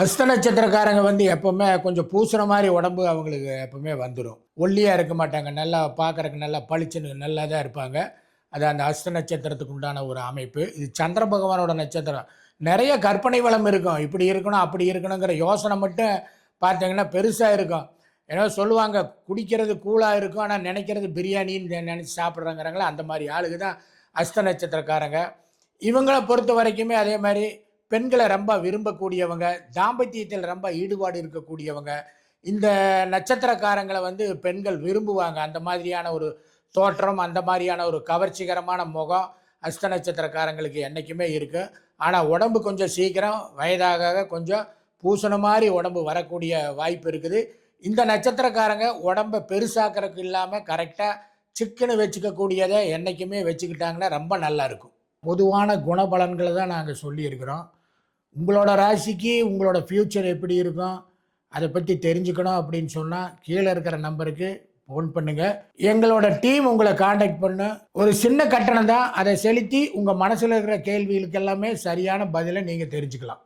அஸ்த நட்சத்திரக்காரங்க வந்து எப்பவுமே கொஞ்சம் பூசுற மாதிரி உடம்பு அவங்களுக்கு எப்பவுமே வந்துடும் ஒல்லியாக இருக்க மாட்டாங்க. நல்லா பார்க்குறக்கு நல்லா பளிச்சுன்னு நல்லா தான் இருப்பாங்க. அது அந்த அஸ்த நட்சத்திரத்துக்கு உண்டான ஒரு அமைப்பு. இது சந்திர பகவானோட நட்சத்திரம். நிறைய கற்பனை வளம் இருக்கும். இப்படி இருக்கணும் அப்படி இருக்கணுங்கிற யோசனை மட்டும் பார்த்தீங்கன்னா பெருசாக இருக்கும். ஏன்னா சொல்லுவாங்க குடிக்கிறது கூலாக இருக்கும் ஆனால் நினைக்கிறது பிரியாணின்னு நினச்சி சாப்பிட்றாங்கிறாங்களா அந்த மாதிரி ஆளுங்க தான் அஸ்த நட்சத்திரக்காரங்க இவங்களை பொறுத்த வரைக்குமே அதே மாதிரி பெண்களை ரொம்ப விரும்பக்கூடியவங்க தாம்பத்தியத்தில் ரொம்ப ஈடுபாடு இருக்கக்கூடியவங்க இந்த நட்சத்திரக்காரங்களை வந்து பெண்கள் விரும்புவாங்க. அந்த மாதிரியான ஒரு தோற்றம் அந்த மாதிரியான ஒரு கவர்ச்சிகரமான முகம் அஸ்த நட்சத்திரக்காரங்களுக்கு என்றைக்குமே இருக்குது ஆனால் உடம்பு கொஞ்சம் சீக்கிரம் வயதாக கொஞ்சம் பூசண மாதிரி உடம்பு வரக்கூடிய வாய்ப்பு இருக்குது. இந்த நட்சத்திரக்காரங்க உடம்பை பெருசாக்கிறதுக்கு இல்லாமல் கரெக்டாக சிக்கனு வச்சுக்கக்கூடியதை என்றைக்குமே வச்சுக்கிட்டாங்கன்னா ரொம்ப நல்லா இருக்கும். பொதுவான குணபலன்களை தான் நாங்கள் சொல்லியிருக்கிறோம். உங்களோட ராசிக்கு உங்களோட ஃப்யூச்சர் எப்படி இருக்கும்? அதை பற்றி தெரிஞ்சுக்கணும் அப்படின்னு சொன்னால் கீழே இருக்கிற நம்பருக்கு ஃபோன் பண்ணுங்கள் எங்களோட டீம் உங்களை காண்டாக்ட் பண்ணு. ஒரு சின்ன கட்டணம் தான். அதை செலுத்தி உங்கள் மனசில் இருக்கிற கேள்விகளுக்கு எல்லாமே சரியான பதிலை நீங்கள் தெரிஞ்சுக்கலாம்.